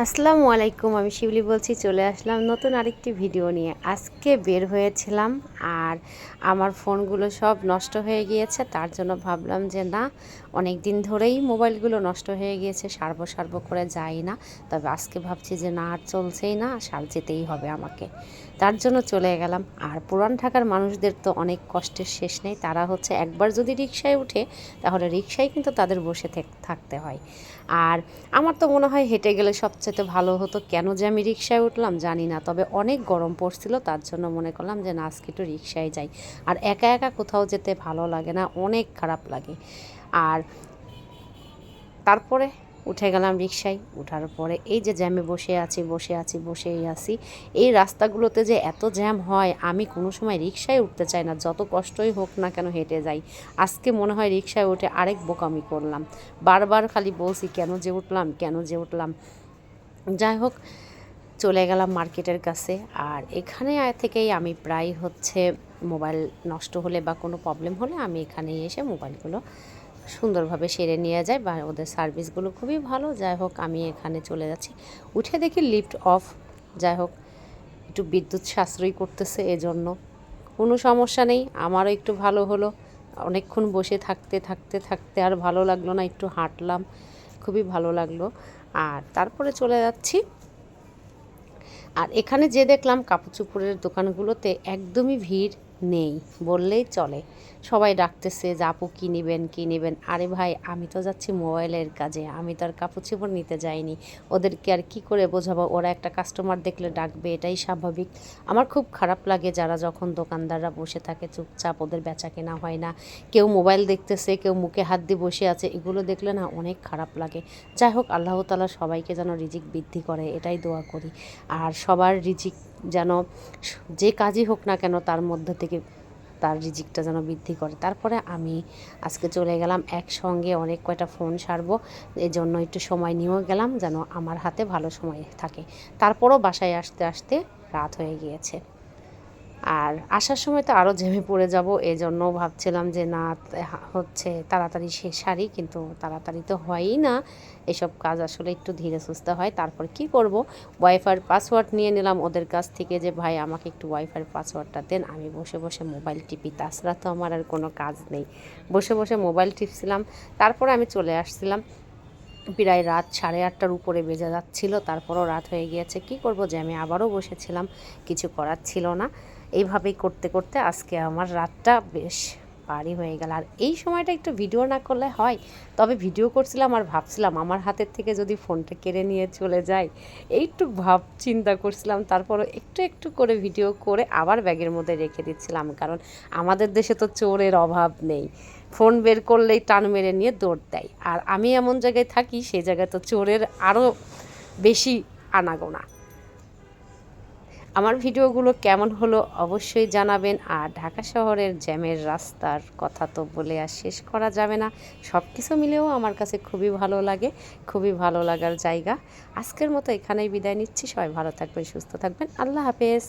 আসসালামু আলাইকুম, আমি শিবলি বলছি, চলে আসলাম নতুন আরেকটি ভিডিও নিয়ে। আজকে বের হয়েছিলাম আর আমার ফোনগুলো সব নষ্ট হয়ে গিয়েছে, তার জন্য ভাবলাম যে না অনেক দিন ধরেই মোবাইলগুলো নষ্ট হয়ে গিয়েছে, সারবো সারবো করে যাই না। তবে আজকে ভাবছি যে না, আর চলছেই না সার যেতেই হবে আমাকে। তার জন্য চলে গেলাম। আর পুরান ঢাকার মানুষদের তো অনেক কষ্টের শেষ নেই, তারা হচ্ছে একবার যদি রিক্সায় উঠে, তাহলে রিক্সায় কিন্তু তাদের বসে থাকতে হয়। আর আমার তো মনে হয় হেঁটে গেলে সবচেয়ে ভালো হতো কেন যে আমি রিক্সায় উঠলাম জানি না, তবে অনেক গরম পড়ছিল তার জন্য মনে করলাম যে না, আজকে একটু রিক্সায় যাই। আর একা একা কোথাও যেতে ভালো লাগে না, অনেক খারাপ লাগে। আর তারপরে উঠে গেলাম রিক্সায় উঠার পরে এই যে জ্যামে বসে আছি বসে আছি, বসেই আছি, এই রাস্তাগুলোতে যে এত জ্যাম হয়, আমি কোনো সময় রিক্সায় উঠতে চাই না, যত কষ্টই হোক না কেন হেঁটে যাই। আজকে মনে হয় রিক্সায় উঠে আরেক বোকামি করলাম। বারবার খালি বলছি কেন যে উঠলাম, কেন যে উঠলাম। যাই হোক, চলে গেলাম মার্কেটের কাছে। আর এখানে থেকেই আমি প্রায় হচ্ছে মোবাইল নষ্ট হলে বা কোনো প্রবলেম হলে আমি এখানেই এসে মোবাইলগুলো সুন্দরভাবে সেরে নিয়ে যায় বা ওদের সার্ভিসগুলো খুবই ভালো। যাই হোক, আমি এখানে চলে যাচ্ছি। উঠে দেখি লিফট অফ যাই হোক, একটু বিদ্যুৎ সাশ্রয়ী করতেছে এজন্য। কোনো সমস্যা নেই, আমারও একটু ভালো হলো। অনেকক্ষণ বসে থাকতে থাকতে থাকতে আর ভালো লাগল না, একটু হাঁটলাম। খুবই ভালো লাগল। আর তারপরে চলে যাচ্ছি। আর এখানে যে দেখলাম কাপড় চুপড়ের দোকানগুলোতে একদমই ভিড় নেই, বললেই চলে। সবাই ডাকতেছে, যে আপু কী নেবেন কী নেবেন? আরে ভাই, আমি তো যাচ্ছি মোবাইলের কাজে, আমি তো আর কাপড় চোপড় নিতে যাইনি। ওদেরকে আর কি করে বোঝাবো? ওরা একটা কাস্টমার দেখলে ডাকবে, এটাই স্বাভাবিক। আমার খুব খারাপ লাগে যারা যখন দোকানদাররা বসে থাকে, চুপচাপ ওদের বেচা কেনা হয় না। কেউ মোবাইল দেখতেছে, কেউ মুখে হাত দিয়ে বসে আছে, এগুলো দেখলে না অনেক খারাপ লাগে। যাই হোক, আল্লাহ তালা সবাইকে যেন রিজিক বৃদ্ধি করে, এটাই দোয়া করি। আর সবার রিজিক যেন যে কাজই হোক না কেন তার মধ্যে থেকে তার রিজিকটা যেন বৃদ্ধি করে। তারপরে আমি আজকে চলে গেলাম একসঙ্গে অনেক কয়টা ফোন সারবো এই জন্য একটু সময় নিয়েও গেলাম যেন আমার হাতে ভালো সময় থাকে। তারপরও বাসায় আসতে আসতে রাত হয়ে গিয়েছে। আর আসার সময় তো আরও ঝেমে পড়ে যাব এই জন্য ভাবছিলাম যে না হচ্ছে তাড়াতাড়ি শেষ সারি কিন্তু তাড়াতাড়ি তো হয়ই না। এসব কাজ আসলে একটু ধীরে সুস্থ হয়, তারপর কি করব? ওয়াইফাইয়ের পাসওয়ার্ড নিয়ে নিলাম ওদের কাছ থেকে যে, ভাই, আমাকে একটু ওয়াইফাইয়ের পাসওয়ার্ডটা দেন, আমি বসে বসে মোবাইল টিপি। তাছাড়া তো আমার আর কোনো কাজ নেই। বসে বসে মোবাইল টিপছিলাম, তারপরে আমি চলে আসছিলাম। প্রায় রাত সাড়ে আটটার উপরে বেজে যাচ্ছিল, তারপরও রাত হয়ে গিয়েছে। কি করব? যে আমি আবারও বসেছিলাম, কিছু করার ছিল না। এইভাবেই করতে করতে আজকে আমার রাতটা বেশ পারি হয়ে গেল। আর এই সময়টা একটু ভিডিও না করলে হয়, তবে ভিডিও করছিলাম আর ভাবছিলাম আমার হাতের থেকে যদি ফোনটা কেড়ে নিয়ে চলে যায় এইটু ভাব চিন্তা করছিলাম। তারপরও একটু একটু করে ভিডিও করে আবার ব্যাগের মধ্যে রেখে দিচ্ছিলাম, কারণ আমাদের দেশে তো চোরের অভাব নেই। ফোন বের করলেই টান মেরে নিয়ে দৌড় দেয়। আর আমি এমন জায়গায় থাকি সেই জায়গায় তো চোরের আরও বেশি আনাগোনা। আমার ভিডিওগুলো কেমন হলো অবশ্যই জানাবেন, আর ঢাকা শহরের জ্যামের রাস্তার কথা তো বলে আর শেষ করা যাবে না। সব কিছু মিলেও আমার কাছে খুবই ভালো লাগে, খুবই ভালো লাগার জায়গা। আজকের মতো এখানেই বিদায় নিচ্ছি। সবাই ভালো থাকবেন, সুস্থ থাকবেন। আল্লাহ হাফেজ।